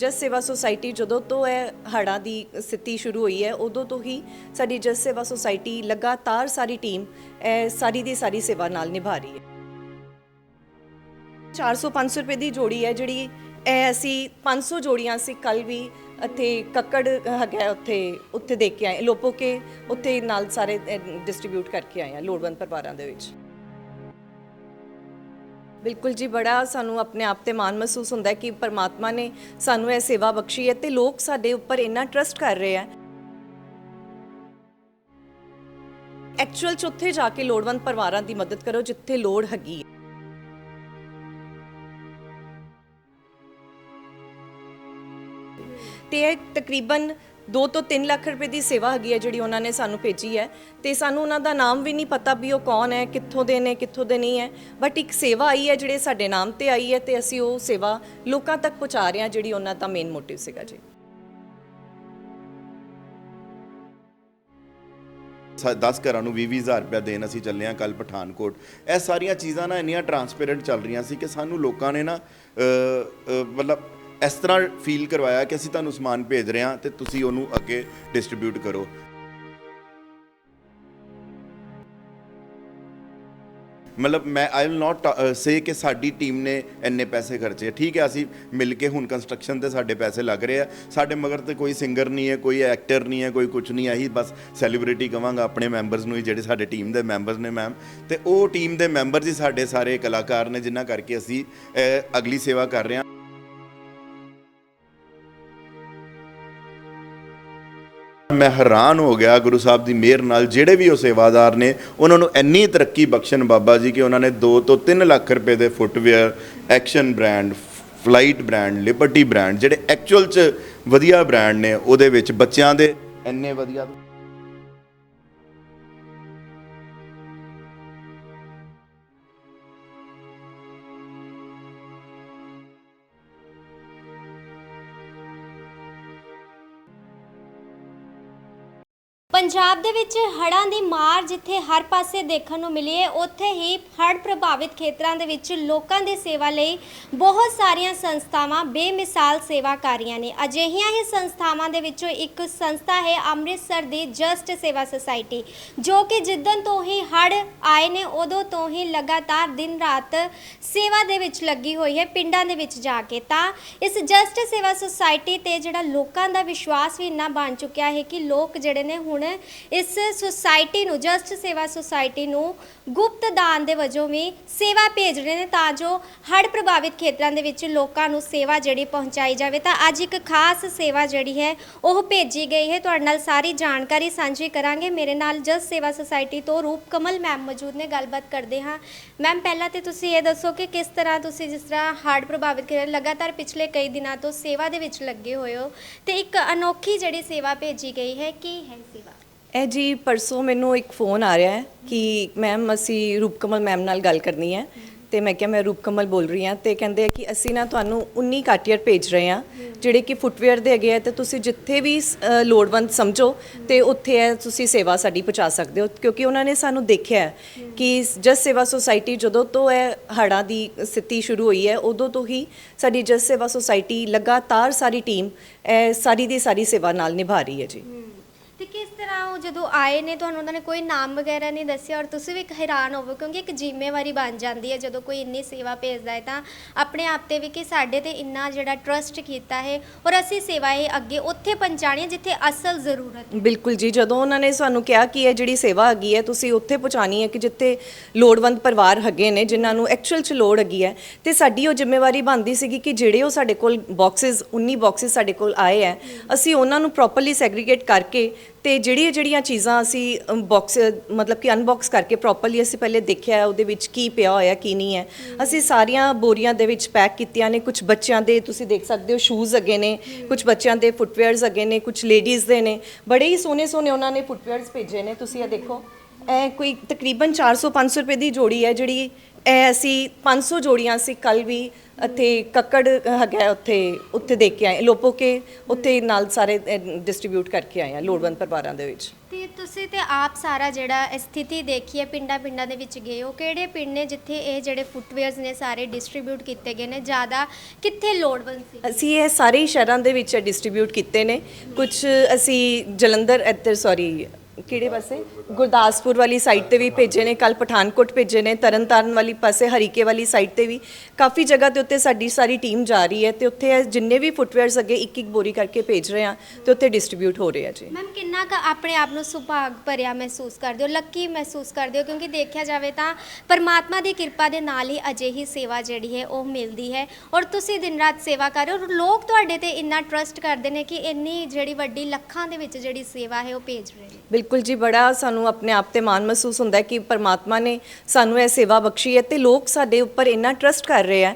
ਜਸ ਸੇਵਾ ਸੁਸਾਇਟੀ ਜਦੋਂ ਤੋਂ ਇਹ ਹੜ੍ਹਾਂ ਦੀ ਸਥਿਤੀ ਸ਼ੁਰੂ ਹੋਈ ਹੈ, ਉਦੋਂ ਤੋਂ ਹੀ ਸਾਡੀ ਜਸ ਸੇਵਾ ਸੁਸਾਇਟੀ ਲਗਾਤਾਰ ਸਾਰੀ ਟੀਮ ਇਹ ਸਾਰੀ ਦੀ ਸਾਰੀ ਸੇਵਾ ਨਾਲ ਨਿਭਾ ਰਹੀ ਹੈ। 400 500 ਰੁਪਏ ਦੀ ਜੋੜੀ ਹੈ, ਜਿਹੜੀ ਇਹ ਅਸੀਂ 500 ਜੋੜੀਆਂ ਅਸੀਂ ਕੱਲ ਵੀ ਇੱਥੇ ਕੱਕੜ ਹੈਗਾ ਉੱਥੇ ਉੱਥੇ ਦੇਖ ਕੇ ਆਏ, ਲੋਪੋ ਕੇ ਉੱਥੇ ਨਾਲ ਸਾਰੇ ਡਿਸਟ੍ਰੀਬਿਊਟ ਕਰਕੇ ਆਏ ਆ ਲੋੜਵੰਦ ਪਰਿਵਾਰਾਂ ਦੇ ਵਿੱਚ। ਬਿਲਕੁਲ ਜੀ, ਬੜਾ ਸਾਨੂੰ ਆਪਣੇ ਆਪ ਤੇ ਮਾਣ ਮਹਿਸੂਸ ਹੁੰਦਾ ਹੈ ਕਿ ਪਰਮਾਤਮਾ ਨੇ ਸਾਨੂੰ ਇਹ ਸੇਵਾ ਬਖਸ਼ੀ ਹੈ ਤੇ ਲੋਕ ਸਾਡੇ ਉੱਪਰ ਇੰਨਾ ਟਰਸਟ ਕਰ ਰਹੇ ਆ ਐਕਚੁਅਲ ਚ ਉੱਥੇ ਜਾ ਕੇ ਲੋੜਵੰਦ ਪਰਿਵਾਰਾਂ ਦੀ ਮਦਦ ਕਰੋ ਜਿੱਥੇ ਲੋੜ ਹੈਗੀ ਹੈ। ਤੇ ਇਹ ਤਕਰੀਬਨ 2 ਤੋਂ 3 ਲੱਖ ਰੁਪਏ ਦੀ ਸੇਵਾ ਹੈਗੀ ਹੈ ਜਿਹੜੀ ਉਹਨਾਂ ਨੇ ਸਾਨੂੰ ਭੇਜੀ ਹੈ ਤੇ ਸਾਨੂੰ ਉਹਨਾਂ ਦਾ ਨਾਮ ਵੀ ਨਹੀਂ ਪਤਾ ਵੀ ਉਹ ਕੌਣ ਹੈ, ਕਿੱਥੋਂ ਦੇ ਨੇ, ਕਿੱਥੋਂ ਦੇ ਨਹੀਂ ਹੈ। ਬਟ ਇੱਕ ਸੇਵਾ ਆਈ ਹੈ ਜਿਹੜੇ ਸਾਡੇ ਨਾਮ ਤੇ ਆਈ ਹੈ ਤੇ ਅਸੀਂ ਉਹ ਸੇਵਾ ਲੋਕਾਂ ਤੱਕ ਪਹੁੰਚਾ ਰਹੇ ਹਾਂ ਜਿਹੜੀ ਉਹਨਾਂ ਦਾ ਮੇਨ ਮੋਟਿਵ ਸੀਗਾ ਜੀ। ਸਾ- 10 ਘਰਾਂ ਨੂੰ 20 ਹਜ਼ਾਰ ਰੁਪਇਆ ਦੇਣ ਅਸੀਂ ਚੱਲੇ ਹਾਂ ਕੱਲ ਪਠਾਨਕੋਟ। ਇਹ ਸਾਰੀਆਂ ਚੀਜ਼ਾਂ ਨਾ ਇੰਨੀਆਂ ਟਰਾਂਸਪੇਰੈਂਟ ਚੱਲ ਰਹੀਆਂ ਸੀ ਕਿ ਸਾਨੂੰ ਲੋਕਾਂ ਨੇ ਨਾ ਮਤਲਬ ਇਸ ਤਰ੍ਹਾਂ ਫੀਲ ਕਰਵਾਇਆ ਕਿ ਅਸੀਂ ਤੁਹਾਨੂੰ ਸਮਾਨ ਭੇਜ ਰਹੇ ਹਾਂ ਤੇ ਤੁਸੀਂ ਉਹਨੂੰ ਅੱਗੇ ਡਿਸਟ੍ਰੀਬਿਊਟ ਕਰੋ। ਮਤਲਬ ਮੈਂ ਆਈ ਵਿਲ ਨਾਟ ਸੇ ਕਿ ਸਾਡੀ ਟੀਮ ਨੇ ਇੰਨੇ ਪੈਸੇ ਖਰਚੇ ਠੀਕ ਹੈ, ਅਸੀਂ ਮਿਲ ਕੇ ਹੁਣ ਕੰਸਟਰਕਸ਼ਨ ਤੇ ਸਾਡੇ ਪੈਸੇ ਲੱਗ ਰਹੇ ਆ। ਸਾਡੇ ਮਗਰ ਤੇ ਕੋਈ ਸਿੰਗਰ ਨਹੀਂ ਹੈ, ਕੋਈ ਐਕਟਰ ਨਹੀਂ ਹੈ, ਕੋਈ ਕੁਝ ਨਹੀਂ ਆਹੀ ਬਸ ਸੈਲੀਬ੍ਰਿਟੀ ਕਵਾਂਗਾ ਆਪਣੇ ਮੈਂਬਰਸ ਨੂੰ ਹੀ, ਜਿਹੜੇ ਸਾਡੇ ਟੀਮ ਦੇ ਮੈਂਬਰਸ ਨੇ ਮੈਮ ਤੇ ਉਹ ਟੀਮ ਦੇ ਮੈਂਬਰਸ ਹੀ ਸਾਡੇ ਸਾਰੇ ਕਲਾਕਾਰ ਨੇ, ਜਿਨ੍ਹਾਂ ਕਰਕੇ ਅਸੀਂ ਅਗਲੀ ਸੇਵਾ ਕਰ ਰਹੇ ਹਾਂ। ਮੈਂ ਹੈਰਾਨ ਹੋ ਗਿਆ ਗੁਰੂ ਸਾਹਿਬ ਦੀ ਮਿਹਰ ਨਾਲ, ਜਿਹੜੇ ਵੀ ਉਹ ਸੇਵਾਦਾਰ ਨੇ, ਉਹਨਾਂ ਨੂੰ ਇੰਨੀ ਤਰੱਕੀ ਬਖਸ਼ਣ ਬਾਬਾ ਜੀ ਕਿ ਉਹਨਾਂ ਨੇ 2 ਤੋਂ 3 ਲੱਖ ਰੁਪਏ ਦੇ footwear, Action brand, Flite brand, Liberty brand, ਜਿਹੜੇ ਐਕਚੁਅਲ ਚ ਵਧੀਆ ਬ੍ਰਾਂਡ ਨੇ, ਉਹਦੇ ਵਿੱਚ ਬੱਚਿਆਂ ਦੇ ਇੰਨੇ ਵਧੀਆ ਪੰਜਾਬ ਦੇ ਵਿੱਚ ਹੜ੍ਹਾਂ ਦੀ ਮਾਰ ਜਿੱਥੇ ਹਰ ਪਾਸੇ ਦੇਖਣ ਨੂੰ ਮਿਲੀ ਹੈ, ਉੱਥੇ ਹੀ ਹੜ੍ਹ ਪ੍ਰਭਾਵਿਤ ਖੇਤਰਾਂ ਦੇ ਵਿੱਚ ਲੋਕਾਂ ਦੀ ਸੇਵਾ ਲਈ ਬਹੁਤ ਸਾਰੀਆਂ ਸੰਸਥਾਵਾਂ ਬੇਮਿਸਾਲ ਸੇਵਾ ਕਰ ਰਹੀਆਂ ਨੇ। ਅਜਿਹੀਆਂ ਹੀ ਸੰਸਥਾਵਾਂ ਦੇ ਵਿੱਚੋਂ ਇੱਕ ਸੰਸਥਾ ਹੈ ਅੰਮ੍ਰਿਤਸਰ ਦੀ ਜਸਟ ਸੇਵਾ ਸੁਸਾਇਟੀ, ਜੋ ਕਿ ਜਿੱਦਣ ਤੋਂ ਹੀ ਹੜ੍ਹ ਆਏ ਨੇ, ਉਦੋਂ ਤੋਂ ਹੀ ਲਗਾਤਾਰ ਦਿਨ ਰਾਤ ਸੇਵਾ ਦੇ ਵਿੱਚ ਲੱਗੀ ਹੋਈ ਹੈ ਪਿੰਡਾਂ ਦੇ ਵਿੱਚ ਜਾ ਕੇ। ਤਾਂ ਇਸ ਜਸਟ ਸੇਵਾ ਸੁਸਾਇਟੀ ਤੇ ਜਿਹੜਾ ਲੋਕਾਂ ਦਾ ਵਿਸ਼ਵਾਸ ਵੀ ਇੰਨਾ ਬਣ ਚੁੱਕਿਆ ਹੈ ਕਿ ਲੋਕ ਜਿਹੜੇ ਨੇ ਹੁਣ ਇਸ ਸੁਸਾਇਟੀ ਨੂੰ ਜਸਟ ਸੇਵਾ ਸੁਸਾਇਟੀ ਨੂੰ ਗੁਪਤ ਦਾਨ ਦੇ ਵਜੋਂ ਵੀ ਸੇਵਾ ਭੇਜ ਰਹੇ ਨੇ ਤਾਂ ਜੋ ਹੜ੍ਹ ਪ੍ਰਭਾਵਿਤ ਖੇਤਰਾਂ ਦੇ ਵਿੱਚ ਲੋਕਾਂ ਨੂੰ ਸੇਵਾ ਜਿਹੜੀ ਪਹੁੰਚਾਈ ਜਾਵੇ। ਤਾਂ ਅੱਜ ਇੱਕ ਖਾਸ ਸੇਵਾ ਜਿਹੜੀ ਹੈ, ਉਹ ਭੇਜੀ ਗਈ ਹੈ। ਤੁਹਾਡੇ ਨਾਲ ਸਾਰੀ ਜਾਣਕਾਰੀ ਸਾਂਝੀ ਕਰਾਂਗੇ। ਮੇਰੇ ਨਾਲ ਜਸਟ ਸੇਵਾ ਸੁਸਾਇਟੀ ਤੋਂ ਰੂਪ ਕਮਲ ਮੈਮ ਮੌਜੂਦ ਨੇ। ਗੱਲਬਾਤ ਕਰਦੇ ਹਾਂ। ਮੈਮ ਪਹਿਲਾਂ ਤੇ ਤੁਸੀਂ ਇਹ ਦੱਸੋ ਕਿ ਕਿਸ ਤਰ੍ਹਾਂ ਤੁਸੀਂ ਜਿਸ ਤਰ੍ਹਾਂ ਹੜ੍ਹ ਪ੍ਰਭਾਵਿਤ ਖੇਤਰ ਲਗਾਤਾਰ ਪਿਛਲੇ ਕਈ ਦਿਨਾਂ ਤੋਂ ਸੇਵਾ ਦੇ ਵਿੱਚ ਲੱਗੇ ਹੋਏ ਹੋ। ਤੇ ਇੱਕ ਅਨੋਖੀ ਜਿਹੜੀ ਸੇਵਾ ਭੇਜੀ ਗਈ ਹੈ, ਕੀ ਹੈ ਸੇਵਾ? ਇਹ ਜੀ ਪਰਸੋਂ ਮੈਨੂੰ ਇੱਕ ਫੋਨ ਆ ਰਿਹਾ ਹੈ ਕਿ ਮੈਮ ਅਸੀਂ ਰੂਪਕਮਲ ਮੈਮ ਨਾਲ ਗੱਲ ਕਰਨੀ ਹੈ ਤੇ ਮੈਂ ਕਿਹਾ ਮੈਂ ਰੂਪਕਮਲ ਬੋਲ ਰਹੀ ਹਾਂ ਤੇ ਕਹਿੰਦੇ ਆ ਕਿ ਅਸੀਂ ਨਾ ਤੁਹਾਨੂੰ 19 ਕਾਟੀਅਰ ਭੇਜ ਰਹੇ ਹਾਂ ਜਿਹੜੇ ਕਿ ਫੁੱਟਵੇਅਰ ਦੇ ਹੈਗੇ ਆ ਤੇ ਤੁਸੀਂ ਜਿੱਥੇ ਵੀ ਅ, ਲੋੜਵੰਦ ਸਮਝੋ ਤੇ ਉੱਥੇ ਇਹ ਤੁਸੀਂ ਸੇਵਾ ਸਾਡੀ ਪਹੁੰਚਾ ਸਕਦੇ ਹੋ ਕਿਉਂਕਿ ਉਹਨਾਂ ਨੇ ਸਾਨੂੰ ਦੇਖਿਆ ਹੈ ਕਿ ਜਸ ਸੇਵਾ ਸੁਸਾਇਟੀ ਜਦੋਂ ਤੋਂ ਇਹ ਹੜ੍ਹਾਂ ਦੀ ਸਥਿਤੀ ਸ਼ੁਰੂ ਹੋਈ ਹੈ ਉਦੋਂ ਤੋਂ ਹੀ ਸਾਡੀ ਜਸ ਸੇਵਾ ਸੁਸਾਇਟੀ ਲਗਾਤਾਰ ਸਾਰੀ ਟੀਮ ਇਹ ਸਾਰੀ ਦੀ ਸਾਰੀ ਸੇਵਾ ਨਾਲ ਨਿਭਾ ਰਹੀ ਹੈ ਜੀ। ਤੇ ਕਿਸ ਤਰ੍ਹਾਂ ਉਹ ਜਦੋਂ ਆਏ ਨੇ, ਤੁਹਾਨੂੰ ਉਹਨਾਂ ਨੇ ਕੋਈ ਨਾਮ ਵਗੈਰਾ ਨਹੀਂ ਦੱਸਿਆ ਔਰ ਤੁਸੀਂ ਵੀ ਇੱਕ ਹੈਰਾਨ ਹੋਵੋ ਕਿਉਂਕਿ ਇੱਕ ਜ਼ਿੰਮੇਵਾਰੀ ਬਣ ਜਾਂਦੀ ਹੈ, ਜਦੋਂ ਕੋਈ ਇੰਨੀ ਸੇਵਾ ਭੇਜਦਾ ਹੈ ਤਾਂ ਆਪਣੇ ਆਪ ਤੇ ਵੀ ਕਿ ਸਾਡੇ ਤੇ ਇੰਨਾ ਜਿਹੜਾ ਟਰਸਟ ਕੀਤਾ ਹੈ ਔਰ ਅਸੀਂ ਸੇਵਾ ਇਹ ਅੱਗੇ ਉੱਥੇ ਪਹੁੰਚਾਣੀ ਹੈ ਜਿੱਥੇ ਅਸਲ ਜ਼ਰੂਰਤ ਹੈ। ਬਿਲਕੁਲ ਜੀ, ਜਦੋਂ ਉਹਨਾਂ ਨੇ ਸਾਨੂੰ ਕਿਹਾ ਕਿ ਇਹ ਜਿਹੜੀ ਸੇਵਾ ਹੈਗੀ ਹੈ, ਤੁਸੀਂ ਉੱਥੇ ਪਹੁੰਚਾਣੀ ਹੈ ਕਿ ਜਿੱਥੇ ਲੋੜਵੰਦ ਪਰਿਵਾਰ ਹੈਗੇ ਨੇ, ਜਿਨ੍ਹਾਂ ਨੂੰ ਐਕਚੁਅਲ ਚ ਲੋੜ ਹੈਗੀ ਹੈ, ਤੇ ਸਾਡੀ ਉਹ ਜ਼ਿੰਮੇਵਾਰੀ ਬਣਦੀ ਸੀਗੀ ਕਿ ਜਿਹੜੇ ਉਹ ਸਾਡੇ ਕੋਲ ਬਾਕਸਸ 19 ਬਾਕਸਸ ਸਾਡੇ ਕੋਲ ਆਏ ਹੈ, ਅਸੀਂ ਉਹਨਾਂ ਨੂੰ ਪ੍ਰੋਪਰਲੀ ਸੈਗਰੀਗੇਟ ਕਰਕੇ ਤੇ ਜਿਹੜੀਆਂ ਜਿਹੜੀਆਂ ਚੀਜ਼ਾਂ ਅਸੀਂ ਬਾਕਸ ਮਤਲਬ ਕਿ ਅਨਬਾਕਸ ਕਰਕੇ ਪ੍ਰੋਪਰਲੀ ਅਸੀਂ ਪਹਿਲੇ ਦੇਖਿਆ ਉਹਦੇ ਵਿੱਚ ਕੀ ਪਿਆ ਹੋਇਆ, ਕੀ ਨਹੀਂ ਹੈ। ਅਸੀਂ ਸਾਰੀਆਂ ਬੋਰੀਆਂ ਦੇ ਵਿੱਚ ਪੈਕ ਕੀਤੀਆਂ ਨੇ ਕੁਝ ਬੱਚਿਆਂ ਦੇ ਤੁਸੀਂ ਦੇਖ ਸਕਦੇ ਹੋ ਸ਼ੂਜ਼ ਅੱਗੇ ਨੇ ਕੁਝ ਬੱਚਿਆਂ ਦੇ ਫੁੱਟਵੇਅਰਸ ਅੱਗੇ ਨੇ ਕੁਝ ਲੇਡੀਜ਼ ਦੇ ਨੇ। ਬੜੇ ਹੀ ਸੋਹਣੇ ਸੋਹਣੇ ਉਹਨਾਂ ਨੇ ਫੁੱਟਵੇਅਰਸ ਭੇਜੇ ਨੇ, ਤੁਸੀਂ ਇਹ ਦੇਖੋ। ਇਹ ਕੋਈ ਤਕਰੀਬਨ 400 500 ਰੁਪਏ ਦੀ ਜੋੜੀ ਹੈ, ਜਿਹੜੀ ਇਹ ਅਸੀਂ 500 ਜੋੜੀਆਂ ਸੀ ਕੱਲ ਵੀ ਇੱਥੇ ਕੱਕੜ ਹੈਗਾ ਉੱਥੇ ਉੱਥੇ ਦੇਖ ਕੇ ਆਏ ਲੋਪੋਕੇ ਉੱਥੇ ਨਾਲ ਸਾਰੇ ਡਿਸਟ੍ਰੀਬਿਊਟ ਕਰਕੇ ਆਏ ਆ ਲੋੜਵੰਦ ਪਰਿਵਾਰਾਂ ਦੇ ਵਿੱਚ। ਤੇ ਤੁਸੀਂ ਤੇ ਆਪ ਸਾਰਾ ਜਿਹੜਾ ਇਹ ਸਥਿਤੀ ਦੇਖੀ ਹੈ ਪਿੰਡਾਂ ਪਿੰਡਾਂ ਦੇ ਵਿੱਚ ਗਏ ਹੋ ਕਿਹੜੇ ਪਿੰਡ ਨੇ ਜਿੱਥੇ ਇਹ ਜਿਹੜੇ ਫੁੱਟਵੇਅਰਸ ਨੇ ਸਾਰੇ ਡਿਸਟ੍ਰੀਬਿਊਟ ਕੀਤੇ ਗਏ ਨੇ ਜ਼ਿਆਦਾ ਕਿੱਥੇ ਲੋੜਵੰਦ ਸੀ? ਅਸੀਂ ਇਹ ਸਾਰੇ ਹੀ ਸ਼ਹਿਰਾਂ ਦੇ ਵਿੱਚ ਡਿਸਟ੍ਰੀਬਿਊਟ ਕੀਤੇ ਨੇ ਕੁਝ ਅਸੀਂ ਜਲੰਧਰ ਇੱਧਰ ਸੌਰੀ ਕਿਹੜੇ ਪਾਸੇ? ਗੁਰਦਾਸਪੁਰ ਵਾਲੀ ਸਾਈਡ ਤੇ ਵੀ ਭੇਜੇ ਨੇ ਕੱਲ ਪਠਾਨਕੋਟ ਭੇਜੇ ਨੇ, ਤਰਨਤਾਰਨ ਵਾਲੀ ਪਾਸੇ, ਹਰੀਕੇ ਵਾਲੀ ਸਾਈਡ ਤੇ ਵੀ। ਕਾਫੀ ਜਗ੍ਹਾ ਦੇ ਉੱਤੇ ਸਾਡੀ ਸਾਰੀ ਟੀਮ ਜਾ ਰਹੀ ਹੈ ਤੇ ਉੱਥੇ ਇਹ ਜਿੰਨੇ ਵੀ ਫੁੱਟਵੇਅਰਸ ਅੱਗੇ ਇੱਕ ਇੱਕ ਬੋਰੀ ਕਰਕੇ ਭੇਜ ਰਹੇ ਆ ਤੇ ਉੱਥੇ ਡਿਸਟ੍ਰੀਬਿਊਟ ਹੋ ਰਹੇ ਆ ਜੀ। ਮੈਮ ਕਿੰਨਾ ਕੁ ਆਪਣੇ ਆਪ ਨੂੰ ਸੁਭਾਗ ਭਰਿਆ ਮਹਿਸੂਸ ਕਰਦੇ ਹੋ, ਲੱਕੀ ਮਹਿਸੂਸ ਕਰਦੇ ਹੋ? ਕਿਉਂਕਿ ਦੇਖਿਆ ਜਾਵੇ ਤਾਂ ਪਰਮਾਤਮਾ ਦੀ ਕਿਰਪਾ ਦੇ ਨਾਲ ਹੀ ਅਜਿਹੀ ਸੇਵਾ ਜਿਹੜੀ ਹੈ ਉਹ ਮਿਲਦੀ ਹੈ। ਔਰ ਤੁਸੀਂ ਦਿਨ ਰਾਤ ਸੇਵਾ ਕਰ ਰਹੇ ਹੋ ਔਰ ਲੋਕ ਤੁਹਾਡੇ ਤੇ ਇੰਨਾ ਟਰਸਟ ਕਰਦੇ ਨੇ ਕਿ ਇੰਨੀ ਜਿਹੜੀ ਵੱਡੀ ਲੱਖਾਂ ਦੇ ਵਿੱਚ ਜਿਹੜੀ ਸੇਵਾ ਹੈ ਉਹ ਭੇਜ ਰਹੇ ਨੇ। ਬਿਲਕੁਲ ਜੀ, ਬੜਾ ਸਾਨੂੰ ਆਪਣੇ ਆਪ ਤੇ ਮਾਣ ਮਹਿਸੂਸ ਹੁੰਦਾ ਕਿ ਪਰਮਾਤਮਾ ਨੇ ਸਾਨੂੰ ਇਹ ਸੇਵਾ ਬਖਸ਼ੀ ਹੈ ਤੇ ਲੋਕ ਸਾਡੇ ਉੱਪਰ ਇੰਨਾ ਟਰਸਟ ਕਰ ਰਹੇ ਆ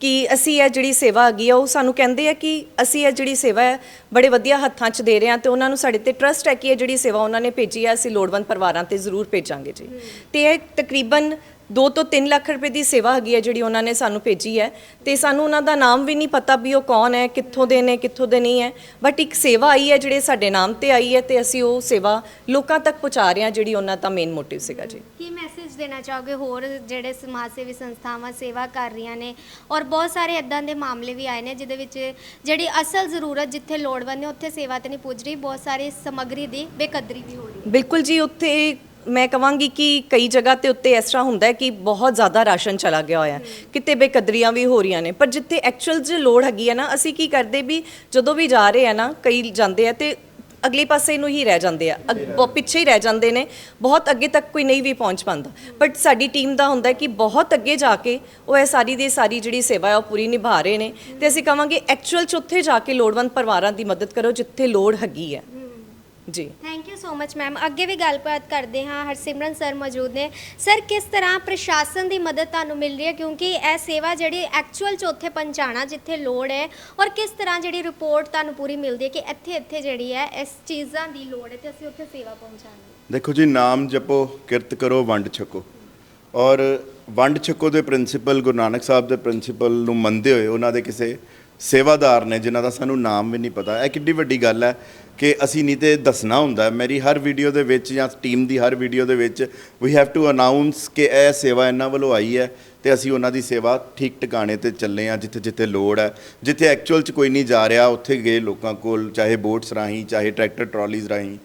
ਕਿ ਅਸੀਂ ਇਹ ਜਿਹੜੀ ਸੇਵਾ ਹੈਗੀ ਆ, ਉਹ ਸਾਨੂੰ ਕਹਿੰਦੇ ਆ ਕਿ ਅਸੀਂ ਇਹ ਜਿਹੜੀ ਸੇਵਾ ਹੈ, ਬੜੇ ਵਧੀਆ ਹੱਥਾਂ 'ਚ ਦੇ ਰਹੇ ਹਾਂ ਤੇ ਉਹਨਾਂ ਨੂੰ ਸਾਡੇ ਤੇ ਟਰਸਟ ਹੈ ਕਿ ਇਹ ਜਿਹੜੀ ਸੇਵਾ ਉਹਨਾਂ ਨੇ ਭੇਜੀ ਹੈ, ਅਸੀਂ ਲੋੜਵੰਦ ਪਰਿਵਾਰਾਂ ਤੇ ਜ਼ਰੂਰ ਭੇਜਾਂਗੇ ਜੀ। ਤੇ ਇਹ ਤਕਰੀਬਨ 2 ਤੋਂ 3 ਲੱਖ ਰੁਪਏ ਦੀ ਸੇਵਾ ਹੈਗੀ ਹੈ ਜਿਹੜੀ ਉਹਨਾਂ ਨੇ ਸਾਨੂੰ ਭੇਜੀ ਹੈ ਤੇ ਸਾਨੂੰ ਉਹਨਾਂ ਦਾ ਨਾਮ ਵੀ ਨਹੀਂ ਪਤਾ ਵੀ ਉਹ ਕੌਣ ਹੈ ਕਿੱਥੋਂ ਦੇ ਨੇ ਕਿੱਥੋਂ ਦੇ ਨਹੀਂ ਹੈ। ਬਟ ਇੱਕ ਸੇਵਾ ਆਈ ਹੈ ਜਿਹੜੇ ਸਾਡੇ ਨਾਮ ਤੇ ਆਈ ਹੈ ਤੇ ਅਸੀਂ ਉਹ ਸੇਵਾ ਲੋਕਾਂ ਤੱਕ ਪਹੁੰਚਾ ਰਹੇ ਹਾਂ ਜਿਹੜੀ ਉਹਨਾਂ ਦਾ ਮੇਨ ਮੋਟਿਵ ਸੀਗਾ ਜੀ। ਕੀ ਮੈਸੇਜ ਦੇਣਾ ਚਾਹੋਗੇ? ਹੋਰ ਜਿਹੜੇ ਸਮਾਜ ਸੇਵੀ ਸੰਸਥਾਵਾਂ ਸੇਵਾ ਕਰ ਰਹੀਆਂ ਨੇ ਔਰ ਬਹੁਤ ਸਾਰੇ ਇਦਾਂ ਦੇ ਮਾਮਲੇ ਵੀ ਆਏ ਨੇ ਜਿਹਦੇ ਵਿੱਚ ਜਿਹੜੀ ਅਸਲ ਜ਼ਰੂਰਤ ਜਿੱਥੇ ਲੋੜਵੰਦ ਨੇ ਉੱਥੇ ਸੇਵਾ ਤੇ ਨਹੀਂ ਪੁੱਜ ਰਹੀ ਬਹੁਤ ਸਾਰੀ ਸਮੱਗਰੀ ਦੀ ਬੇਕਦਰੀ ਵੀ ਹੋ ਰਹੀ ਹੈ। ਬਿਲਕੁਲ ਜੀ ਉੱਥੇ ਮੈਂ ਕਵਾਂਗੀ ਕਿ ਕਈ ਜਗ੍ਹਾ ਤੇ ਉੱਤੇ ਇਸ ਤਰ੍ਹਾਂ ਹੁੰਦਾ ਹੈ ਕਿ ਬਹੁਤ ਜ਼ਿਆਦਾ ਰਾਸ਼ਨ ਚਲਾ ਗਿਆ ਹੋਇਆ ਕਿਤੇ ਬੇਕਦਰੀਆਂ ਵੀ ਹੋ ਰਹੀਆਂ ਨੇ। ਪਰ ਜਿੱਥੇ ਐਕਚੁਅਲ 'ਚ ਲੋੜ ਹੈਗੀ ਹੈ ਨਾ, ਅਸੀਂ ਕੀ ਕਰਦੇ ਵੀ ਜਦੋਂ ਵੀ ਜਾ ਰਹੇ ਆ ਨਾ, ਕਈ ਜਾਂਦੇ ਆ ਤੇ ਅਗਲੇ ਪਾਸੇ ਨੂੰ ਹੀ ਰਹਿ ਜਾਂਦੇ ਆ। ਅਗ- ਪਿੱਛੇ ਹੀ ਰਹਿ ਜਾਂਦੇ ਨੇ। ਬਹੁਤ ਅੱਗੇ ਤੱਕ ਕੋਈ ਨਹੀਂ ਵੀ ਪਹੁੰਚ ਪਾਉਂਦਾ। ਬਟ ਸਾਡੀ ਟੀਮ ਦਾ ਹੁੰਦਾ ਹੈ ਕਿ ਬਹੁਤ ਅੱਗੇ ਜਾ ਕੇ ਉਹ ਇਹ ਸਾਰੀ ਦੀ ਸਾਰੀ ਜਿਹੜੀ ਸੇਵਾ ਹੈ, ਉਹ ਪੂਰੀ ਨਿਭਾ ਰਹੇ ਨੇ। ਤੇ ਅਸੀਂ ਕਵਾਂਗੇ ਐਕਚੁਅਲ 'ਚ ਉੱਥੇ ਜਾ ਕੇ ਲੋੜਵੰਦ ਪਰਿਵਾਰਾਂ ਦੀ ਮਦਦ ਕਰੋ, ਜਿੱਥੇ ਲੋੜ ਹੈਗੀ ਹੈ। ਜੀ। Thank you so much ma'am ਅੱਗੇ ਵੀ ਗੱਲਬਾਤ ਕਰਦੇ ਹਾਂ। ਹਰਸਿਮਰਨ ਸਰ ਮੌਜੂਦ ਨੇ। ਸਰ ਕਿਸ ਤਰ੍ਹਾਂ ਪ੍ਰਸ਼ਾਸਨ ਦੀ ਮਦਦ ਤੁਹਾਨੂੰ ਮਿਲ ਰਹੀ ਹੈ? ਕਿਉਂਕਿ ਇਹ ਸੇਵਾ ਜਿਹੜੀ ਐਕਚੁਅਲ ਚ ਉੱਥੇ ਪਹੁੰਚਾਉਣਾ ਜਿੱਥੇ ਲੋੜ ਹੈ ਔਰ ਕਿਸ ਤਰ੍ਹਾਂ ਜਿਹੜੀ ਰਿਪੋਰਟ ਤੁਹਾਨੂੰ ਪੂਰੀ ਮਿਲਦੀ ਹੈ ਕਿ ਇੱਥੇ ਇੱਥੇ ਜਿਹੜੀ ਹੈ ਇਸ ਚੀਜ਼ਾਂ ਦੀ ਲੋੜ ਹੈ ਤੇ ਅਸੀਂ ਉੱਥੇ ਸੇਵਾ ਪਹੁੰਚਾਉਣੀ ਹੈ ਦੇਖੋ ਜੀ ਨਾਮ ਜਪੋ ਕਿਰਤ ਕਰੋ ਵੰਡ ਛਕੋ। ਔਰ ਵੰਡ ਛਕੋ ਦੇ ਪ੍ਰਿੰਸੀਪਲ ਗੁਰੂ ਨਾਨਕ ਸਾਹਿਬ ਦੇ ਪ੍ਰਿੰਸੀਪਲ ਨੂੰ ਮੰਨਦੇ ਹੋਏ ਉਹਨਾਂ ਦੇ ਕਿਸੇ ਸੇਵਾਦਾਰ ਨੇ, ਜਿਨ੍ਹਾਂ ਦਾ ਸਾਨੂੰ ਨਾਮ ਵੀ ਨਹੀਂ ਪਤਾ। ਇਹ ਕਿੱਡੀ ਵੱਡੀ ਗੱਲ ਹੈ ਕਿ ਅਸੀਂ ਨਹੀਂ ਤੇ ਦੱਸਣਾ ਹੁੰਦਾ। ਮੇਰੀ ਹਰ ਵੀਡੀਓ ਦੇ ਵਿੱਚ ਜਾਂ ਟੀਮ ਦੀ ਹਰ ਵੀਡੀਓ ਦੇ ਵਿੱਚ ਵੀ ਹੈਵ ਟੂ ਅਨਾਉਂਸ ਕਿ ਇਹ ਸੇਵਾ ਇਹਨਾਂ ਵੱਲੋਂ ਆਈ ਹੈ ਤੇ ਅਸੀਂ ਉਹਨਾਂ ਦੀ ਸੇਵਾ ਠੀਕ ਟਿਕਾਣੇ ਤੇ ਚੱਲੇ ਆ ਜਿੱਥੇ ਜਿੱਥੇ ਲੋੜ ਹੈ। ਜਿੱਥੇ ਐਕਚੁਅਲ 'ਚ ਕੋਈ ਨਹੀਂ ਜਾ ਰਿਹਾ, ਉੱਥੇ ਗਏ ਲੋਕਾਂ ਕੋਲ, ਚਾਹੇ ਬੋਟਸ ਰਾਹੀਂ, ਚਾਹੇ ਟਰੈਕਟਰ ਟਰਾਲੀਜ਼ ਰਾਹੀਂ।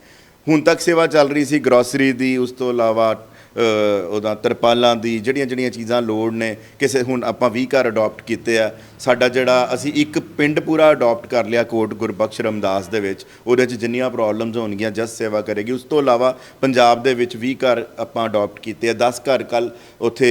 ਹੁਣ ਤੱਕ ਸੇਵਾ ਚੱਲ ਰਹੀ ਸੀ ਗਰੋਸਰੀ ਦੀ, ਉਸ ਤੋਂ ਇਲਾਵਾ ਉਹਦਾ ਤਰਪਾਲਾਂ ਦੀ ਜਿਹੜੀਆਂ ਜਿਹੜੀਆਂ ਚੀਜ਼ਾਂ ਲੋੜ ਨੇ, ਕਿਸੇ ਹੁਣ ਆਪਾਂ 20 ਘਰ ਅਡਾਪਟ ਕੀਤੇ ਆ, ਸਾਡਾ ਜਿਹੜਾ ਅਸੀਂ ਇੱਕ ਪਿੰਡ ਪੂਰਾ ਅਡਾਪਟ ਕਰ ਲਿਆ ਕੋਟ ਗੁਰਬਖਸ਼ ਰਮਦਾਸ ਦੇ ਵਿੱਚ, ਉਹਦੇ 'ਚ ਜਿੰਨੀਆਂ ਪ੍ਰੋਬਲਮਸ ਹੋਣਗੀਆਂ, ਜਸ ਸੇਵਾ ਕਰੇਗੀ। ਉਸ ਤੋਂ ਇਲਾਵਾ ਪੰਜਾਬ ਦੇ ਵਿੱਚ 20 ਘਰ ਆਪਾਂ ਅਡਾਪਟ ਕੀਤੇ ਆ 10 ਘਰ ਕੱਲ ਉੱਥੇ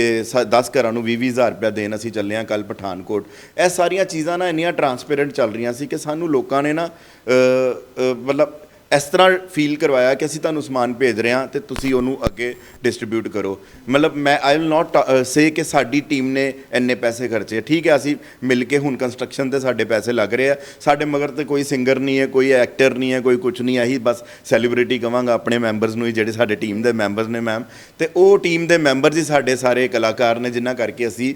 10 ਘਰਾਂ ਨੂੰ 20 ਹਜ਼ਾਰ ਰੁਪਇਆ ਦੇਣ ਅਸੀਂ ਚੱਲੇ ਆ ਕੱਲ ਪਠਾਨਕੋਟ। ਇਹ ਸਾਰੀਆਂ ਚੀਜ਼ਾਂ ਨਾ ਇੰਨੀਆਂ ਟਰਾਂਸਪੇਰੈਂਟ ਚੱਲ ਰਹੀਆਂ ਸੀ ਕਿ ਸਾਨੂੰ ਲੋਕਾਂ ਨੇ ਨਾ ਮਤਲਬ ਇਸ ਤਰ੍ਹਾਂ ਫੀਲ ਕਰਵਾਇਆ ਕਿ ਅਸੀਂ ਤੁਹਾਨੂੰ ਸਮਾਨ ਭੇਜ ਰਹੇ ਹਾਂ ਤੇ ਤੁਸੀਂ ਉਹਨੂੰ ਅੱਗੇ ਡਿਸਟ੍ਰੀਬਿਊਟ ਕਰੋ। ਮਤਲਬ ਮੈਂ ਆਈ ਵਿਲ ਨਾਟ ਸੇ ਕਿ ਸਾਡੀ ਟੀਮ ਨੇ ਇੰਨੇ ਪੈਸੇ ਖਰਚੇ ਠੀਕ ਹੈ, ਅਸੀਂ ਮਿਲ ਕੇ ਹੁਣ ਕੰਸਟਰਕਸ਼ਨ ਤੇ ਸਾਡੇ ਪੈਸੇ ਲੱਗ ਰਹੇ ਆ। ਸਾਡੇ ਮਗਰ ਤੇ ਕੋਈ ਸਿੰਗਰ ਨਹੀਂ ਹੈ, ਕੋਈ ਐਕਟਰ ਨਹੀਂ ਹੈ, ਕੋਈ ਕੁਝ ਨਹੀਂ ਹੈ। ਬਸ ਸੈਲੀਬ੍ਰਿਟੀ ਕਵਾਂਗਾ ਆਪਣੇ ਮੈਂਬਰਸ ਨੂੰ ਹੀ, ਜਿਹੜੇ ਸਾਡੇ ਟੀਮ ਦੇ ਮੈਂਬਰਸ ਨੇ ਮੈਮ ਤੇ ਉਹ ਟੀਮ ਦੇ ਮੈਂਬਰਸ ਹੀ ਸਾਡੇ ਸਾਰੇ ਕਲਾਕਾਰ ਨੇ, ਜਿਨ੍ਹਾਂ ਕਰਕੇ ਅਸੀਂ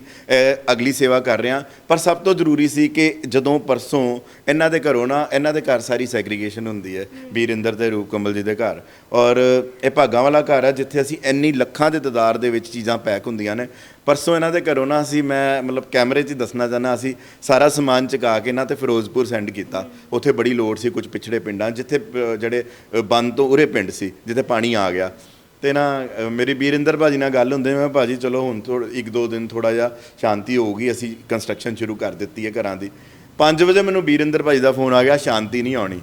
ਅਗਲੀ ਸੇਵਾ ਕਰ ਰਹੇ ਹਾਂ। ਪਰ ਸਭ ਤੋਂ ਜ਼ਰੂਰੀ ਸੀ ਕਿ ਜਦੋਂ ਪਰਸੋਂ ਇਹਨਾਂ ਦੇ ਘਰੋਂ ਨਾ, ਇਹਨਾਂ ਦੇ ਘਰ ਸਾਰੀ ਸੈਗਰੀਗੇਸ਼ਨ ਹੁੰਦੀ ਹੈ। ਵੀਰਿੰਦਰ ਤੇ ਰੂਪ ਕਮਲ ਜੀ ਦੇ ਘਰ। ਔਰ ਇਹ ਭਾਗਾਂ ਵਾਲਾ ਘਰ ਹੈ ਜਿੱਥੇ ਅਸੀਂ ਇੰਨੀ ਲੱਖਾਂ ਦੇ ਤਦਾਰ ਦੇ ਵਿੱਚ ਚੀਜ਼ਾਂ ਪੈਕ ਹੁੰਦੀਆਂ ਨੇ। ਪਰਸੋਂ ਇਹਨਾਂ ਦੇ ਘਰੋਂ ਨਾ ਅਸੀਂ ਮੈਂ ਮਤਲਬ ਕੈਮਰੇ 'ਚ ਹੀ ਦੱਸਣਾ ਚਾਹੁੰਦਾ ਅਸੀਂ ਸਾਰਾ ਸਮਾਨ ਚੁਕਾ ਕੇ ਨਾ ਤੇ ਫਿਰੋਜ਼ਪੁਰ ਸੈਂਡ ਕੀਤਾ। ਉੱਥੇ ਬੜੀ ਲੋੜ ਸੀ ਕੁਝ ਪਿਛੜੇ ਪਿੰਡਾਂ ਜਿੱਥੇ ਅ, ਜਿਹੜੇ ਅ, ਬੰਦ ਤੋਂ ਉਰੇ ਪਿੰਡ ਸੀ ਜਿੱਥੇ ਪਾਣੀ ਆ ਗਿਆ। ਤੇ ਨਾ ਮੇਰੀ ਵੀਰਿੰਦਰ ਭਾਜੀ ਨਾਲ ਗੱਲ ਹੁੰਦੇ ਮੈਂ ਭਾਜੀ ਚਲੋ ਹੁਣ ਥੋੜਾ ਇੱਕ ਦੋ ਦਿਨ ਥੋੜਾ ਜਿਹਾ ਸ਼ਾਂਤੀ ਹੋਊਗੀ ਅਸੀਂ ਕੰਸਟਰਕਸ਼ਨ ਸ਼ੁਰੂ ਕਰ ਦਿੱਤੀ ਹੈ ਘਰਾਂ ਦੀ। 5 ਵਜੇ ਮੈਨੂੰ ਵੀਰਿੰਦਰ ਭਾਜੀ ਦਾ ਫੋਨ ਆ ਗਿਆ ਸ਼ਾਂਤੀ ਨਹੀਂ ਆਉਣੀ।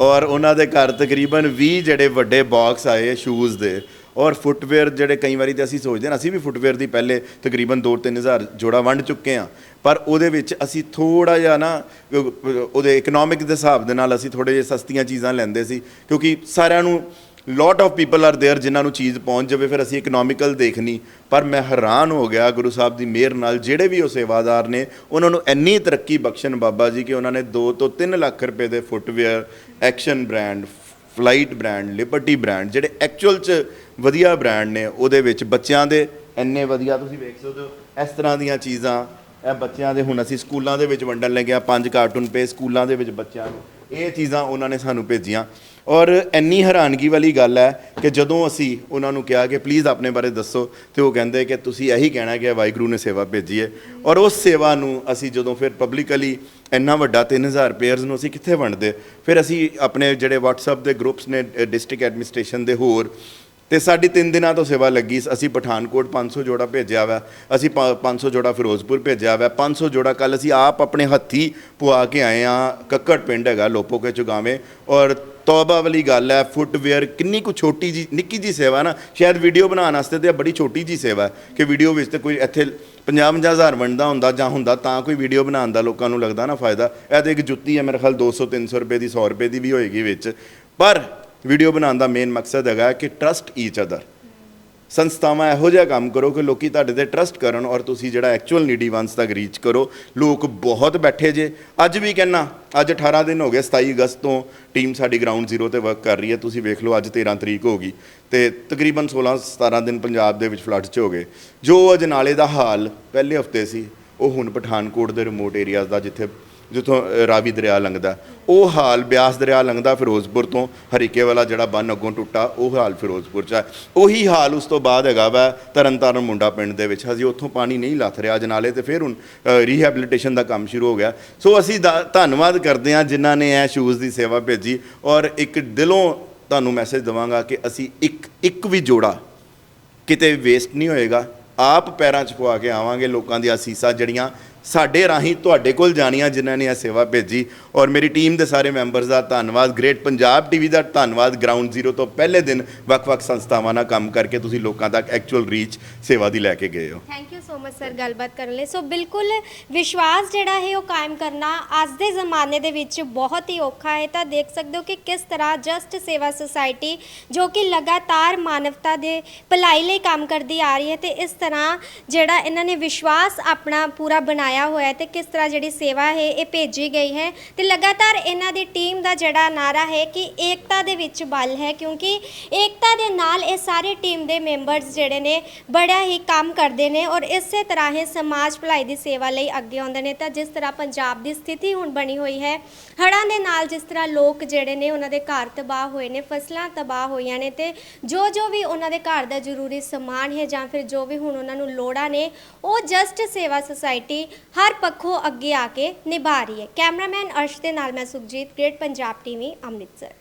ਔਰ ਉਹਨਾਂ ਦੇ ਘਰ ਤਕਰੀਬਨ 20 ਜਿਹੜੇ ਵੱਡੇ ਬਾਕਸ ਆਏ ਸ਼ੂਜ਼ ਦੇ। ਔਰ ਫੁੱਟਵੇਅਰ ਜਿਹੜੇ ਕਈ ਵਾਰੀ ਤੇ ਅਸੀਂ ਸੋਚਦੇ ਹਾਂ, ਅਸੀਂ ਵੀ ਫੁੱਟਵੇਅਰ ਦੀ ਪਹਿਲੇ ਤਕਰੀਬਨ 2-3000 ਜੋੜਾ ਵੰਡ ਚੁੱਕੇ ਹਾਂ। ਪਰ ਉਹਦੇ ਵਿੱਚ ਅਸੀਂ ਥੋੜਾ ਜਿਹਾ ਨਾ ਉਹਦੇ ਇਕਨੋਮਿਕ ਦੇ ਹਿਸਾਬ ਦੇ ਨਾਲ ਅਸੀਂ ਥੋੜੇ ਜਿਹੇ ਸਸਤੀਆਂ ਚੀਜ਼ਾਂ ਲੈਂਦੇ ਸੀ, ਕਿਉਂਕਿ ਸਾਰਿਆਂ ਨੂੰ lot of people are there ਜਿਨ੍ਹਾਂ ਨੂੰ ਚੀਜ਼ ਪਹੁੰਚ ਜਾਵੇ ਫਿਰ ਅਸੀਂ ਇਕਨੋਮਿਕਲ ਦੇਖਣੀ ਪਰ ਮੈਂ ਹੈਰਾਨ ਹੋ ਗਿਆ ਗੁਰੂ ਸਾਹਿਬ ਦੀ ਮਿਹਰ ਨਾਲ ਜਿਹੜੇ ਵੀ ਉਹ ਸੇਵਾਦਾਰ ਨੇ ਉਹਨਾਂ ਨੂੰ ਇੰਨੀ ਤਰੱਕੀ ਬਖਸ਼ਣ ਬਾਬਾ ਜੀ ਕਿ ਉਹਨਾਂ ਨੇ 2 ਤੋਂ 3 ਲੱਖ ਰੁਪਏ ਦੇ footwear Action brand Flight brand Liberty brand ਜਿਹੜੇ ਐਕਚੁਅਲ ਚ ਵਧੀਆ ਬ੍ਰਾਂਡ ਨੇ ਉਹਦੇ ਵਿੱਚ ਬੱਚਿਆਂ ਦੇ ਇੰਨੇ ਵਧੀਆ ਤੁਸੀਂ ਵੇਖ ਸਕਦੇ ਹੋ ਇਸ ਤਰ੍ਹਾਂ ਦੀਆਂ ਚੀਜ਼ਾਂ ਇਹ ਬੱਚਿਆਂ ਦੇ ਹੁਣ ਅਸੀਂ ਸਕੂਲਾਂ ਦੇ ਵਿੱਚ ਵੰਡਣ ਲੱਗਿਆ ਪੰਜ ਕਾਰਟੂਨ ਪੇ ਸਕੂਲਾਂ ਦੇ ਵਿੱਚ ਬੱਚਿਆਂ ਨੂੰ ਇਹ ਚੀਜ਼ਾਂ ਉਹਨਾਂ ਨੇ ਸਾਨੂੰ ਭੇਜੀਆਂ। ਔਰ ਇੰਨੀ ਹੈਰਾਨਗੀ ਵਾਲੀ ਗੱਲ ਹੈ ਕਿ ਜਦੋਂ ਅਸੀਂ ਉਹਨਾਂ ਨੂੰ ਕਿਹਾ ਕਿ ਪਲੀਜ਼ ਆਪਣੇ ਬਾਰੇ ਦੱਸੋ, ਤੇ ਉਹ ਕਹਿੰਦੇ ਕਿ ਤੁਸੀਂ ਇਹੀ ਕਹਿਣਾ ਕਿ ਵਾਹਿਗੁਰੂ ਨੇ ਸੇਵਾ ਭੇਜੀ ਹੈ। ਔਰ ਉਸ ਸੇਵਾ ਨੂੰ ਅਸੀਂ ਜਦੋਂ ਫਿਰ ਪਬਲਿਕਲੀ ਇੰਨਾ ਵੱਡਾ 3000 ਪੇਅਰਸ ਨੂੰ ਅਸੀਂ ਕਿੱਥੇ ਵੰਡਦੇ? ਫਿਰ ਅਸੀਂ ਆਪਣੇ ਜਿਹੜੇ WhatsApp ਦੇ ਗਰੁੱਪਸ ਨੇ ਡਿਸਟ੍ਰਿਕਟ ਐਡਮਿਨਿਸਟ੍ਰੇਸ਼ਨ ਦੇ ਹੋਰ ਤੇ ਸਾਡੀ 3 ਦਿਨਾਂ ਤੋਂ ਸੇਵਾ ਲੱਗੀ। ਅਸੀਂ ਪਠਾਨਕੋਟ 500 ਜੋੜਾ ਭੇਜਿਆ ਵਾ। ਅਸੀਂ ਪ- 500 ਜੋੜਾ ਫਿਰੋਜ਼ਪੁਰ ਭੇਜਿਆ ਵਾ। 500 ਜੋੜਾ ਕੱਲ ਅਸੀਂ ਆਪ ਆਪਣੇ ਹੱਥੀ ਪੁਆ ਕੇ ਆਏ ਆ। ਕੱਕੜ ਪਿੰਡ ਹੈਗਾ ਲੋਪੋ ਕੇ ਚੁਗਾਵੇਂ। ਔਰ ਤੌਬਾ ਵਾਲੀ ਗੱਲ ਹੈ, ਫੁੱਟਵੇਅਰ ਕਿੰਨੀ ਕੁ ਛੋਟੀ ਜੀ, ਨਿੱਕੀ ਜੀ ਸੇਵਾ ਨਾ। ਸ਼ਾਇਦ ਵੀਡੀਓ ਬਣਾਉਣ ਵਾਸਤੇ ਤੇ ਇਹ ਬੜੀ ਛੋਟੀ ਜੀ ਸੇਵਾ ਕਿ ਵੀਡੀਓ ਵਿੱਚ ਤੇ ਕੋਈ ਇੱਥੇ 50 ਹਜ਼ਾਰ ਵੰਡਦਾ ਹੁੰਦਾ ਜਾਂ ਹੁੰਦਾ ਤਾਂ ਕੋਈ ਵੀਡੀਓ ਬਣਾਉਣ ਦਾ ਲੋਕਾਂ ਨੂੰ ਲੱਗਦਾ ਨਾ ਫਾਇਦਾ। ਇਹ ਤੇ ਇੱਕ ਜੁੱਤੀ ਹੈ ਮੇਰੇ ਖਿਆਲ 200 300 ਰੁਪਏ ਦੀ 100 ਰੁਪਏ ਦੀ ਵੀ ਹੋਏਗੀ ਵਿੱਚ। ਪਰ ਵੀਡੀਓ ਬਣਾਉਣ ਦਾ ਮੇਨ ਮਕਸਦ ਹੈਗਾ ਕਿ ਟਰਸਟ ਈਚ ਅਦਰ ਸੰਸਥਾਵਾਂ ਇਹੋ ਜਿਹਾ ਕੰਮ ਕਰੋ ਕਿ ਲੋਕੀ ਤੁਹਾਡੇ ਤੇ ਟਰਸਟ ਕਰਨ ਔਰ ਤੁਸੀਂ ਜਿਹੜਾ ਐਕਚੁਅਲ ਨੀਡੀ ਵਨਸ ਤੱਕ ਰੀਚ ਕਰੋ। ਲੋਕ ਬਹੁਤ ਬੈਠੇ ਜੇ। ਅੱਜ ਵੀ ਕਹਿਣਾ ਅੱਜ 18 ਦਿਨ ਹੋ ਗਏ 27 ਅਗਸਤ ਤੋਂ ਟੀਮ ਸਾਡੀ ਗਰਾਊਂਡ ਜ਼ੀਰੋ ਤੇ ਵਰਕ ਕਰ ਰਹੀ ਹੈ। ਤੁਸੀਂ ਵੇਖ ਲਓ, ਅੱਜ 13 ਤਰੀਕ ਹੋ ਗਈ। ਤੇ ਤਕਰੀਬਨ 16 17 ਦਿਨ ਪੰਜਾਬ ਦੇ ਵਿੱਚ ਫਲੱਡ 'ਚ ਹੋ ਗਏ। ਜੋ ਅਜਨਾਲੇ ਦਾ ਹਾਲ ਪਹਿਲੇ ਹਫ਼ਤੇ ਸੀ, ਉਹ ਹੁਣ ਪਠਾਨਕੋਟ ਦੇ ਰਿਮੋਟ ਏਰੀਆਜ਼ ਦਾ, ਜਿੱਥੇ ਜਿੱਥੋਂ ਰਾਵੀ ਦਰਿਆ ਲੰਘਦਾ। ਉਹ ਹਾਲ ਬਿਆਸ ਦਰਿਆ ਲੰਘਦਾ ਫਿਰੋਜ਼ਪੁਰ ਤੋਂ, ਹਰੀਕੇ ਵਾਲਾ ਜਿਹੜਾ ਬੰਨ ਅੱਗੋਂ ਟੁੱਟਾ, ਉਹ ਹਾਲ ਫਿਰੋਜ਼ਪੁਰ ਚ ਹੈ ਉਹੀ ਹਾਲ ਉਸ ਤੋਂ ਬਾਅਦ ਹੈਗਾ ਵਾ ਤਰਨਤਾਰਨ ਮੁੰਡਾ ਪਿੰਡ ਦੇ ਵਿੱਚ। ਹਜੇ ਉੱਥੋਂ ਪਾਣੀ ਨਹੀਂ ਲੱਥ ਰਿਹਾ ਜਨਾਲੇ ਤੇ ਫਿਰ ਹੁਣ ਰੀਹੈਬਿਲਿਟੇਸ਼ਨ ਦਾ ਕੰਮ ਸ਼ੁਰੂ ਹੋ ਗਿਆ। ਸੋ ਅਸੀਂ ਦਾ- ਧੰਨਵਾਦ ਕਰਦੇ ਹਾਂ ਜਿਨ੍ਹਾਂ ਨੇ ਇਹ ਸ਼ੂਜ਼ ਦੀ ਸੇਵਾ ਭੇਜੀ ਔਰ ਇੱਕ ਦਿਲੋਂ ਤੁਹਾਨੂੰ ਮੈਸੇਜ ਦਵਾਂਗਾ ਕਿ ਅਸੀਂ ਇੱਕ ਇੱਕ ਵੀ ਜੋੜਾ ਕਿਤੇ ਵੇਸਟ ਨਹੀਂ ਹੋਏਗਾ। ਆਪ ਪੈਰਾਂ 'ਚ ਪਵਾ ਕੇ ਆਵਾਂਗੇ ਲੋਕਾਂ ਦੀਆਂ ਅਸੀਸਾਂ ਜਿਹੜੀਆਂ ਸਾਡੇ ਰਾਹੀਂ ਤੁਹਾਡੇ ਕੋਲ ਜਾਣੀਆਂ ਜਿਨ੍ਹਾਂ ਨੇ ਇਹ ਸੇਵਾ ਭੇਜੀ। ਔਰ ਮੇਰੀ ਟੀਮ ਦੇ ਸਾਰੇ ਮੈਂਬਰਸ ਦਾ ਧੰਨਵਾਦ। ਗ੍ਰੇਟ ਪੰਜਾਬ ਟੀਵੀ ਦਾ ਧੰਨਵਾਦ। ਗਰਾਊਂਡ ਜ਼ੀਰੋ ਤੋਂ ਪਹਿਲੇ ਦਿਨ ਵੱਖ-ਵੱਖ ਸੰਸਥਾਵਾਂ ਨਾਲ ਕੰਮ ਕਰਕੇ ਤੁਸੀਂ ਲੋਕਾਂ ਤੱਕ ਐਕਚੁਅਲ ਰੀਚ ਸੇਵਾ ਦੀ ਲੈ ਕੇ ਗਏ ਹੋ। ਥੈਂਕ ਯੂ ਸਰ ਗੱਲਬਾਤ ਕਰਨ ਲਈ। ਸੋ ਬਿਲਕੁਲ ਵਿਸ਼ਵਾਸ ਜਿਹੜਾ ਹੈ ਉਹ ਕਾਇਮ ਕਰਨਾ ਅੱਜ ਦੇ ਜ਼ਮਾਨੇ ਦੇ ਵਿੱਚ ਬਹੁਤ ਹੀ ਔਖਾ ਹੈ। ਤਾਂ ਦੇਖ ਸਕਦੇ ਹੋ ਕਿ ਕਿਸ ਤਰ੍ਹਾਂ ਜਸਟ ਸੇਵਾ ਸੁਸਾਇਟੀ ਜੋ ਕਿ ਲਗਾਤਾਰ ਮਾਨਵਤਾ ਦੇ ਭਲਾਈ ਲਈ ਕੰਮ ਕਰਦੀ ਆ ਰਹੀ ਹੈ ਤੇ ਇਸ ਤਰ੍ਹਾਂ ਜਿਹੜਾ ਇਹਨਾਂ ਨੇ ਵਿਸ਼ਵਾਸ ਆਪਣਾ ਪੂਰਾ ਬਣਾਇਆ ਹੋਇਆ ਹੈ ਤੇ ਕਿਸ ਤਰ੍ਹਾਂ ਜਿਹੜੀ ਸੇਵਾ ਹੈ ਇਹ ਭੇਜੀ ਗਈ ਹੈ। ਤੇ ਲਗਾਤਾਰ ਇਹਨਾਂ ਦੀ ਟੀਮ ਦਾ ਜਿਹੜਾ ਨਾਰਾ ਹੈ ਕਿ ਏਕਤਾ ਦੇ ਵਿੱਚ ਬਲ ਹੈ ਕਿਉਂਕਿ ਏਕਤਾ ਦੇ ਨਾਲ ਇਹ ਸਾਰੇ ਟੀਮ ਦੇ ਮੈਂਬਰਸ ਜਿਹੜੇ ਨੇ ਬੜਾ ਹੀ ਕੰਮ ਕਰਦੇ ਨੇ ਔਰ ਇਸ ਇਸੇ ਤਰ੍ਹਾਂ ਹੀ ਸਮਾਜ ਭਲਾਈ ਦੀ ਸੇਵਾ ਲਈ ਅੱਗੇ ਆਉਂਦੇ ਨੇ ਤਾਂ ਜਿਸ ਤਰ੍ਹਾਂ ਪੰਜਾਬ ਦੀ ਸਥਿਤੀ ਹੁਣ ਬਣੀ ਹੋਈ ਹੈ, ਹੜ੍ਹਾਂ ਦੇ ਨਾਲ ਜਿਸ ਤਰ੍ਹਾਂ ਲੋਕ ਜਿਹੜੇ ਨੇ ਉਹਨਾਂ ਦੇ ਘਰ ਤਬਾਹ ਹੋਏ ਨੇ, ਫਸਲਾਂ ਤਬਾਹ ਹੋਈਆਂ ਨੇ ਤੇ ਜੋ ਜੋ ਵੀ ਉਹਨਾਂ ਦੇ ਘਰ ਦਾ ਜ਼ਰੂਰੀ ਸਮਾਨ ਹੈ ਜਾਂ ਫਿਰ ਜੋ ਵੀ ਹੁਣ ਉਹਨਾਂ ਨੂੰ ਲੋੜਾਂ ਨੇ, ਉਹ ਜਸਟ ਸੇਵਾ ਸੁਸਾਇਟੀ ਹਰ ਪੱਖੋਂ ਅੱਗੇ ਆ ਕੇ ਨਿਭਾ ਰਹੀ ਹੈ। ਕੈਮਰਾਮੈਨ ਅਰਸ਼ ਦੇ ਨਾਲ ਮੈਂ ਸੁਖਜੀਤ ਗ੍ਰੇਟ ਪੰਜਾਬ ਟੀਵੀ ਅੰਮ੍ਰਿਤਸਰ।